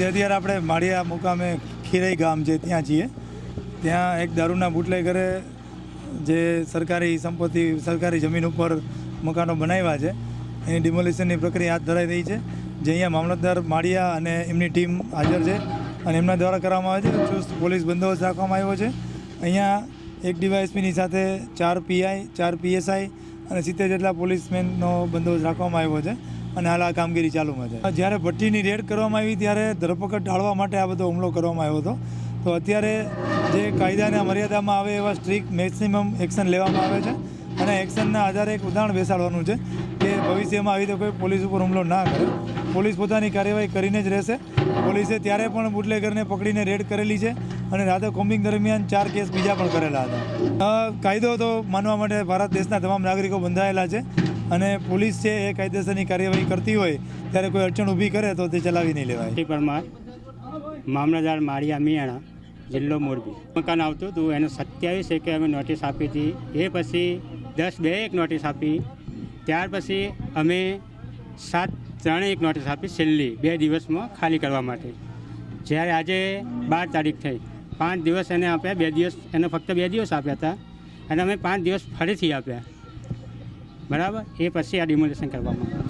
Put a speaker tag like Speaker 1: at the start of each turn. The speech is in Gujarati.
Speaker 1: જે અત્યારે આપણે માળિયા મુકામે ખીરઈ ગામ છે, ત્યાં છીએ. ત્યાં એક દારૂના બુટલેગરે જે સરકારી સંપત્તિ, સરકારી જમીન ઉપર મકાનો બનાવ્યા છે, એની ડિમોલિશનની પ્રક્રિયા હાથ ધરાઈ રહી છે, જે અહીંયા મામલતદાર માળિયા અને એમની ટીમ હાજર છે અને એમના દ્વારા કરવામાં આવે છે. ચુસ્ત પોલીસ બંદોબસ્ત રાખવામાં આવ્યો છે. અહીંયા એક ડીવાયએસપીની સાથે ચાર પીઆઈ, ચાર પીએસઆઈ અને સિત્તેર જેટલા પોલીસમેનનો બંદોબસ્ત રાખવામાં આવ્યો છે અને હાલ આ કામગીરી ચાલુમાં છે. જ્યારે ભઠ્ઠીની રેડ કરવામાં આવી ત્યારે ધરપકડ ટાળવા માટે આ બધો હુમલો કરવામાં આવ્યો હતો. તો અત્યારે જે કાયદાના મર્યાદામાં આવે એવા સ્ટ્રિક્ટ મેક્સિમમ એક્શન લેવામાં આવે છે અને એક્શનના આધારે એક ઉદાહરણ બેસાડવાનું છે કે ભવિષ્યમાં આવી રીતે કોઈ પોલીસ ઉપર હુમલો ના કરે. પોલીસ પોતાની કાર્યવાહી કરીને જ રહેશે. પોલીસે ત્યારે પણ બુટલેગરને પકડીને રેડ કરેલી છે અને રાતે કોમ્બિંગ દરમિયાન ચાર કેસ બીજા પણ કરેલા હતા. કાયદો તો માનવા માટે ભારત દેશના તમામ નાગરિકો બંધાયેલા છે અને પોલીસ છે એ કાયદેસરની કાર્યવાહી કરતી હોય ત્યારે કોઈ અડચણ ઊભી કરે તો તે ચલાવી નહીં લેવાય.
Speaker 2: પરમાર મામલતદાર માળિયા મિયાણા, જિલ્લો મોરબી. મકાન આવતું હતું, એને સત્યાવીસ એકે અમે નોટિસ આપી હતી. એ પછી દસ બે એક નોટિસ આપી. ત્યાર પછી અમે સાત ત્રણે એક નોટિસ આપી છેલ્લી બે દિવસમાં ખાલી કરવા માટે. જ્યારે આજે બાર તારીખ થઈ, પાંચ દિવસ એને આપ્યા, બે દિવસ એને ફક્ત બે દિવસ આપ્યા હતા, અને અમે પાંચ દિવસ ફરીથી આપ્યા. બરાબર? એ પછી આ ડિમોલેશન કરવામાં આવ્યું